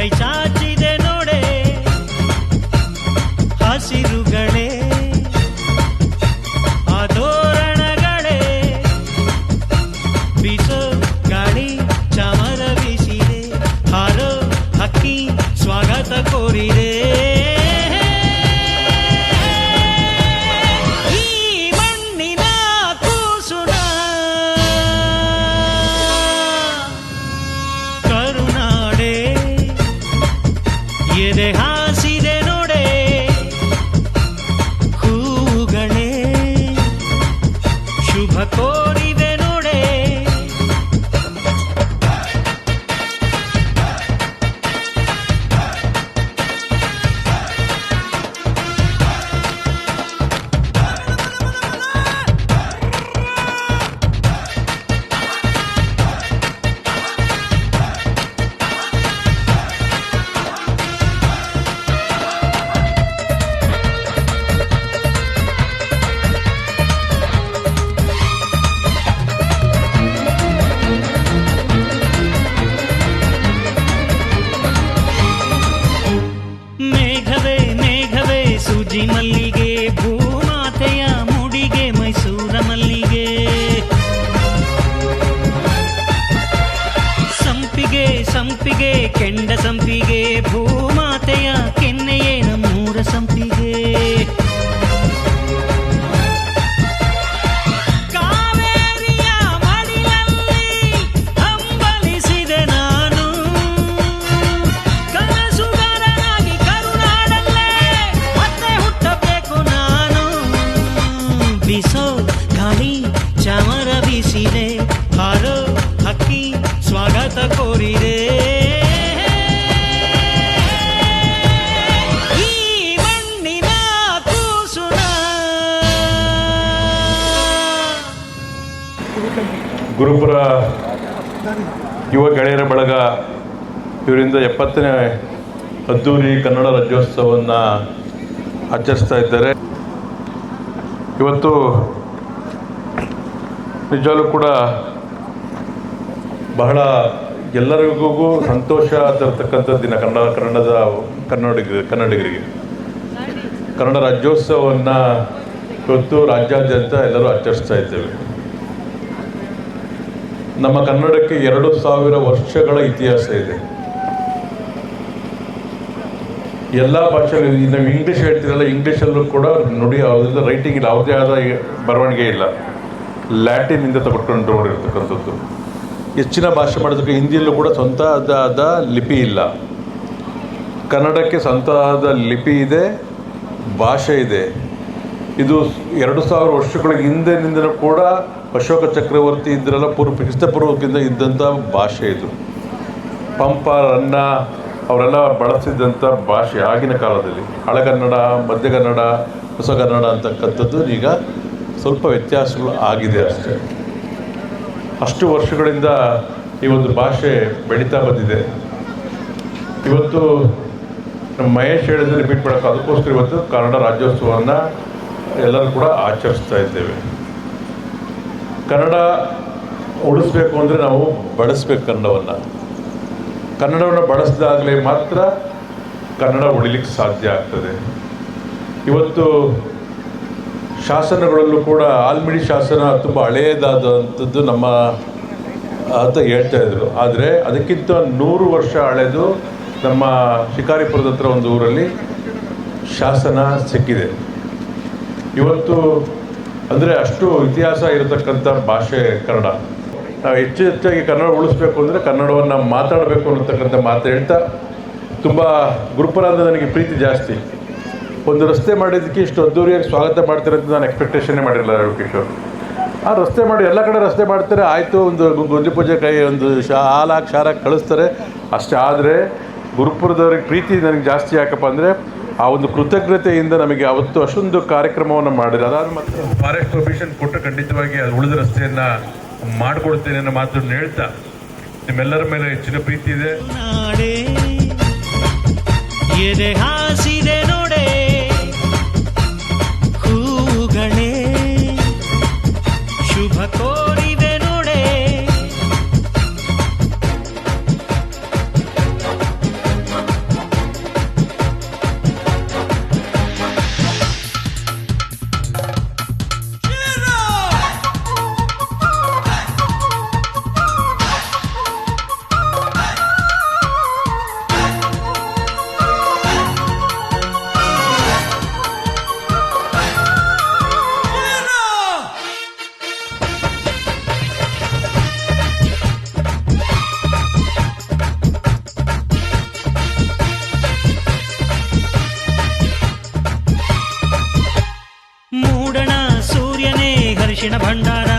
escucha. ಮಲ್ಲಿಗೆ ಭೂಮಾತೆಯ ಮುಡಿಗೆ ಮೈಸೂರ ಮಲ್ಲಿಗೆ. ಸಂಪಿಗೆ ಸಂಪಿಗೆ ಕೆಂಡ ಸಂಪಿಗೆ ಭೂಮಾತೆಯ ಗುರುಪುರ ಯುವ ಗೆಳೆಯರ ಬಳಗ ಇವರಿಂದ ಎಪ್ಪತ್ತನೇ ಅದ್ದೂರಿ ಕನ್ನಡ ರಾಜ್ಯೋತ್ಸವವನ್ನು ಆಚರಿಸ್ತಾ ಇದ್ದಾರೆ. ಇವತ್ತು ನಿಜವಾಗ್ಲೂ ಕೂಡ ಬಹಳ ಎಲ್ಲರಿಗೂ ಸಂತೋಷ ತರ್ತಕ್ಕಂಥ ದಿನ ಕನ್ನಡ, ಕನ್ನಡದ ಕನ್ನಡಿಗ, ಕನ್ನಡಿಗರಿಗೆ. ಕನ್ನಡ ರಾಜ್ಯೋತ್ಸವವನ್ನು ಇವತ್ತು ರಾಜ್ಯಾದ್ಯಂತ ಎಲ್ಲರೂ ಆಚರಿಸ್ತಾ ಇದ್ದೇವೆ. ನಮ್ಮ ಕನ್ನಡಕ್ಕೆ ಎರಡು ಸಾವಿರ ವರ್ಷಗಳ ಇತಿಹಾಸ ಇದೆ. ಎಲ್ಲ ಭಾಷೆಗಳು ನಾವು ಇಂಗ್ಲೀಷ್ ಹೇಳ್ತೀರಲ್ಲ ಇಂಗ್ಲೀಷಲ್ಲೂ ಕೂಡ ನುಡಿ ಯಾವುದಿಲ್ಲ ರೈಟಿಂಗ್ ಇಲ್ಲ. ಯಾವುದೇ ಆದ ಬರವಣಿಗೆ ಇಲ್ಲ. ಲ್ಯಾಟಿನಿಂದ ತಗೊಂಡು ನೋಡಿರ್ತಕ್ಕಂಥದ್ದು ಹೆಚ್ಚಿನ ಭಾಷೆ ಮಾಡೋದಕ್ಕೆ ಹಿಂದಿಯಲ್ಲೂ ಕೂಡ ಸ್ವಂತ ಆದ ಲಿಪಿ ಇಲ್ಲ. ಕನ್ನಡಕ್ಕೆ ಸ್ವಂತ ಆದ ಲಿಪಿ ಇದೆ, ಭಾಷೆ ಇದೆ. ಇದು ಎರಡು ಸಾವಿರ ವರ್ಷಗಳ ಹಿಂದಿನಿಂದಲೂ ಕೂಡ ಅಶೋಕ ಚಕ್ರವರ್ತಿ ಇದ್ರೆಲ್ಲ ಪೂರ್ವ ಕ್ರಿಸ್ತಪೂರ್ವಕ್ಕಿಂತ ಇದ್ದಂಥ ಭಾಷೆ ಇದು. ಪಂಪ, ರನ್ನ ಅವರೆಲ್ಲ ಬಳಸಿದ್ದಂಥ ಭಾಷೆ ಆಗಿನ ಕಾಲದಲ್ಲಿ. ಹಳೆಗನ್ನಡ ಮಧ್ಯಗನ್ನಡ ಹೊಸಗನ್ನಡ ಅಂತಕ್ಕಂಥದ್ದು ಈಗ ಸ್ವಲ್ಪ ವ್ಯತ್ಯಾಸಗಳು ಆಗಿದೆ ಅಷ್ಟೇ. ಅಷ್ಟು ವರ್ಷಗಳಿಂದ ಈ ಒಂದು ಭಾಷೆ ಬೆಳೀತಾ ಬಂದಿದೆ. ಇವತ್ತು ನಮ್ಮ ಮಹೇಶ್ ಹೇಳಿದ್ರೆ ರಿಪೀಟ್ ಮಾಡೋಕೆ ಅದಕ್ಕೋಸ್ಕರ ಇವತ್ತು ಕನ್ನಡ ರಾಜ್ಯೋತ್ಸವವನ್ನು ಎಲ್ಲರೂ ಕೂಡ ಆಚರಿಸ್ತಾ ಇದ್ದೇವೆ. ಕನ್ನಡ ಉಳಿಸ್ಬೇಕು ಅಂದರೆ ನಾವು ಬಳಸ್ಬೇಕು ಕನ್ನಡವನ್ನು. ಕನ್ನಡವನ್ನು ಬಳಸಿದಾಗಲೇ ಮಾತ್ರ ಕನ್ನಡ ಉಳಿಲಿಕ್ಕೆ ಸಾಧ್ಯ ಆಗ್ತದೆ. ಇವತ್ತು ಶಾಸನಗಳಲ್ಲೂ ಕೂಡ ಆಲ್ಮಿಡಿ ಶಾಸನ ತುಂಬ ಹಳೆಯದಾದಂಥದ್ದು ನಮ್ಮ ಅಂತ ಹೇಳ್ತಾ ಇದ್ರು. ಆದರೆ ಅದಕ್ಕಿಂತ ನೂರು ವರ್ಷ ಹಳೆದು ನಮ್ಮ ಶಿಕಾರಿಪುರದ ಹತ್ರ ಒಂದು ಊರಲ್ಲಿ ಶಾಸನ ಸಿಕ್ಕಿದೆ. ಇವತ್ತು ಅಂದರೆ ಅಷ್ಟು ಇತಿಹಾಸ ಇರತಕ್ಕಂಥ ಭಾಷೆ ಕನ್ನಡ. ನಾವು ಹೆಚ್ಚು ಹೆಚ್ಚಾಗಿ ಕನ್ನಡ ಉಳಿಸ್ಬೇಕು ಅಂದರೆ ಕನ್ನಡವನ್ನು ಮಾತಾಡಬೇಕು ಅನ್ನತಕ್ಕಂಥ ಮಾತು ಹೇಳ್ತಾ ತುಂಬ ಗುರುಪುರ ಅಂದರೆ ನನಗೆ ಪ್ರೀತಿ ಜಾಸ್ತಿ. ಒಂದು ರಸ್ತೆ ಮಾಡಿದ್ದಕ್ಕೆ ಇಷ್ಟು ಅದ್ದೂರಿಯಾಗಿ ಸ್ವಾಗತ ಮಾಡ್ತಿರೋದು ಅಂತ ನಾನು ಎಕ್ಸ್ಪೆಕ್ಟೇಷನ್ನೇ ಮಾಡಿರಲಿಲ್ಲ ಕಿಶೋರ್ ಆ ರಸ್ತೆ ಮಾಡಿ ಎಲ್ಲ ಕಡೆ ರಸ್ತೆ ಮಾಡ್ತಾರೆ, ಆಯಿತು, ಒಂದು ಗುಂಜಿ ಪೂಜೆ ಕೈ ಒಂದು ಶಾ ಹಾಲಾಗಿ ಶಾರಾಗಿ ಕಳಿಸ್ತಾರೆ. ಅಷ್ಟೇ ಆದರೆ ಗುರುಪುರದವ್ರಿಗೆ ಪ್ರೀತಿ ನನಗೆ ಜಾಸ್ತಿ ಯಾಕಪ್ಪ ಅಂದರೆ ಆ ಒಂದು ಕೃತಜ್ಞತೆಯಿಂದ ನಮಗೆ ಅವತ್ತು ಅಷ್ಟೊಂದು ಕಾರ್ಯಕ್ರಮವನ್ನು ಮಾಡಿದ್ರು. ಅದಾದ ಮತ್ತು ಫಾರೆಸ್ಟ್ ಕಮಿಷನ್ ಕೊಟ್ಟು ಖಂಡಿತವಾಗಿ ಅದು ಉಳಿದ ರಸ್ತೆಯನ್ನ ಮಾಡಿಕೊಡ್ತೇನೆ ಅನ್ನೋ ಮಾತನ್ನು ಹೇಳ್ತಾ ನಿಮ್ಮೆಲ್ಲರ ಮೇಲೆ ಹೆಚ್ಚಿನ ಪ್ರೀತಿ ಇದೆ. ಮೂಡಣ ಸೂರ್ಯನೇ ಹರಿಶಿಣ ಭಂಡಾರ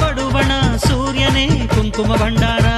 ಪಡುವಣ ಸೂರ್ಯನೇ ಕುಂಕುಮ ಭಂಡಾರ.